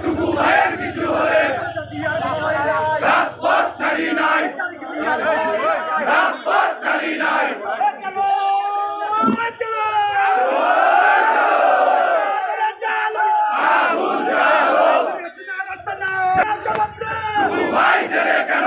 টুকু ভাইয়ের কিছু হলে রাজপথ ছাড়ি নাই। রাজপথ ছাড়ি নাই ভাই জেলে কেন?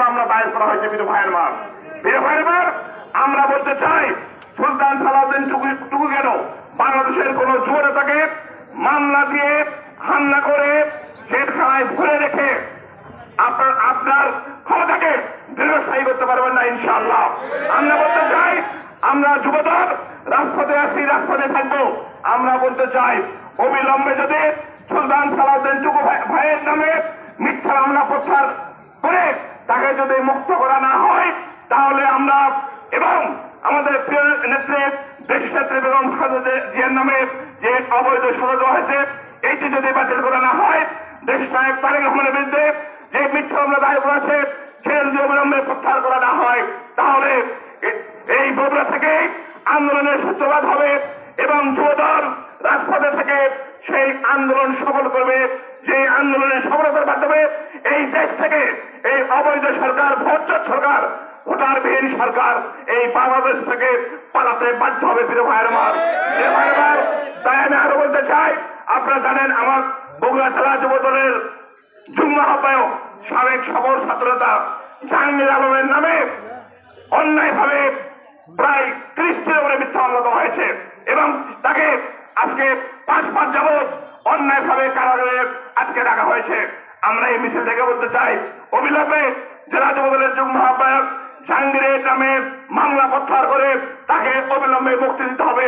মামলা দায়ের করা হয়েছে বীর ভাইয়ের মার। বীর ভাইয়ের মার, আমরা বলতে চাই, সুলতান সালাউদ্দিন টুকু কেন? বাংলাদেশের কোন যুব নেতাকে মামলা দিয়ে হামলা করে জেলখানায় ভরে রেখে আপনার আপনার ক্ষমতাকে দীর্ঘস্থায়ী করতে পারবেন না, ইনশাআল্লাহ। আমরা বলতে চাই, আমরা যুবদল রাজপথে আছি, রাজপথে থাকব। আমরা বলতে চাই, অবিলম্বে যদি সুলতান সালাউদ্দিন টুকু ভাই- ভাইয়ের নামে মিথ্যা মামলা প্রত্যাহার তাকে যদি মুক্ত করা না হয়, তাহলে আমরা এবং আমাদের প্রিয় নেত্রী দেশ নেত্রী বেগম জিয়ার নামে যে অবৈধ সদস্য হয়েছে, এইটি যদি বাতিল করা না হয়, দেশ নায়ক তারেক রহমানের বিরুদ্ধে যে মিথ্যা মামলা দায়ের করা আছে সেটা যদি অবিলম্বে প্রত্যাহার করা না হয়, তাহলে এই বগুড়া থেকে আন্দোলনের সূত্রপাত হবে এবং যুবদল রাজপথে থেকে সেই আন্দোলন সফল করবে, যে আন্দোলনের সফলতার মাধ্যমে এই দেশ থেকে অবৈধ সরকার, ভোটচোর সরকার, ভোটারবিহীন সরকার, এই বাংলাদেশ থেকে পালাতে বাধ্য হবে প্রিয় ভাইয়ের আমার। ভাইয়ের আমার, তাই আমি আরও বলতে চাই, আপনারা জানেন আমার বগুড়া জেলা যুব দলের যুগ্ম আহ্বায়ক, সাবেক সবর ছাত্রতা জাহাঙ্গীর আলমের নামে অন্যায়ভাবে প্রায় ত্রিশটির উপরে মিথ্যা মামলা হয়েছে এবং তাকে আজকে পাঁচ পাঁচ যাবৎ অন্যায়ভাবে কারাগারে আটকে রাখা হয়েছে। আমরা এই মিছিল থেকে বলতে চাই অবিলম্বে জেলা যুবদলের যুগ মহাপায়ক জাহাঙ্গীরের নামে মামলা প্রত্যাহার করে তাকে অবিলম্বে মুক্তি দিতে হবে।